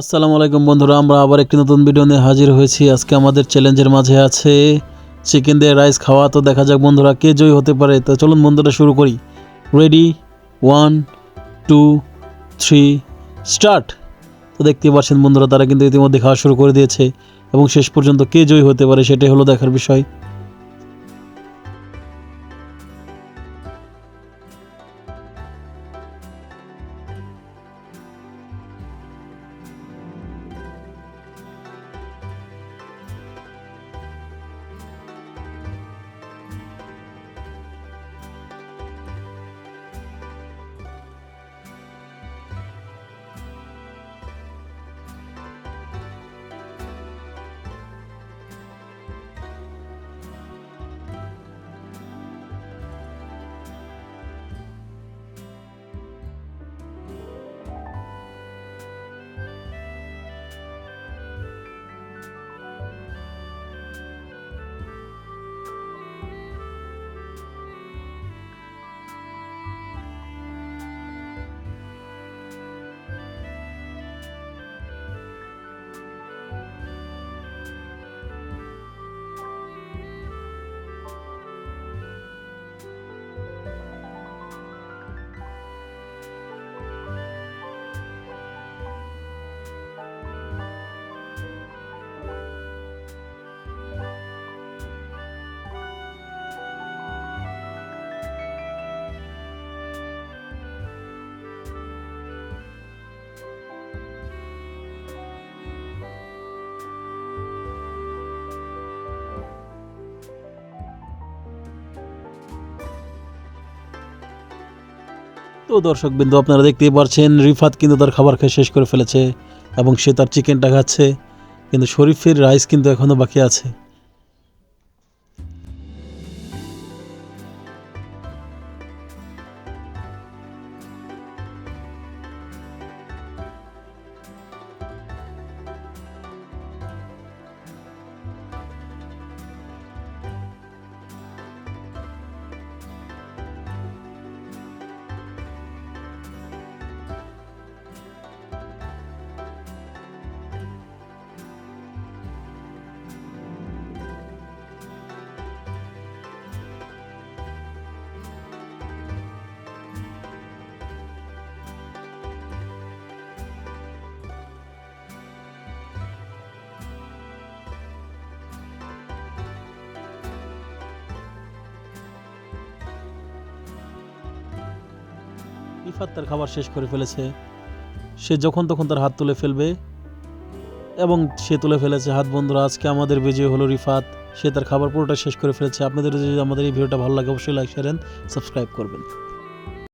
আসসালামু আলাইকুম বন্ধুরা, আমরা আবার একটি নতুন ভিডিও নিয়ে হাজির হয়েছি। আজকে আমাদের চ্যালেঞ্জের মাঝে আছে চিকেন দিয়ে রাইস খাওয়া। তো দেখা যাক বন্ধুরা, কে জয়ী হতে পারে? তো চলুন বন্ধুরা, শুরু করি। Ready one two three start তো দেখতে পাচ্ছেন বন্ধুরা, তারা কিন্তু ইতিমধ্যে খাওয়া শুরু করে দিয়েছে। এবং শেষ পর্যন্ত কে জয়ী হতে পারে, সেটাই হলো দেখার বিষয়। তো দর্শক বিন্দু আপনারা দেখতেই পারছেন, রিফাত কিন্তু তার খাবার খেয়ে শেষ করে ফেলেছে এবং সে তার চিকেনটা খাচ্ছে, কিন্তু শরীফের রাইস কিন্তু এখনও বাকি আছে। রিফাত তার খাবার শেষ করে ফেলেছে। সে যখন তখন তার হাত তুলে ফেলবে এবং সে তুলে ফেলেছে। হাত বন্ধুরা, আজকে আমাদের বিজয় হলো রিফাত। সে তার খাবার পুরোটা শেষ করে ফেলেছে। আপনাদের যদি আমাদের এই ভিডিওটা ভালো লাগে, অবশ্যই লাইক শেয়ার সাবস্ক্রাইব করবেন।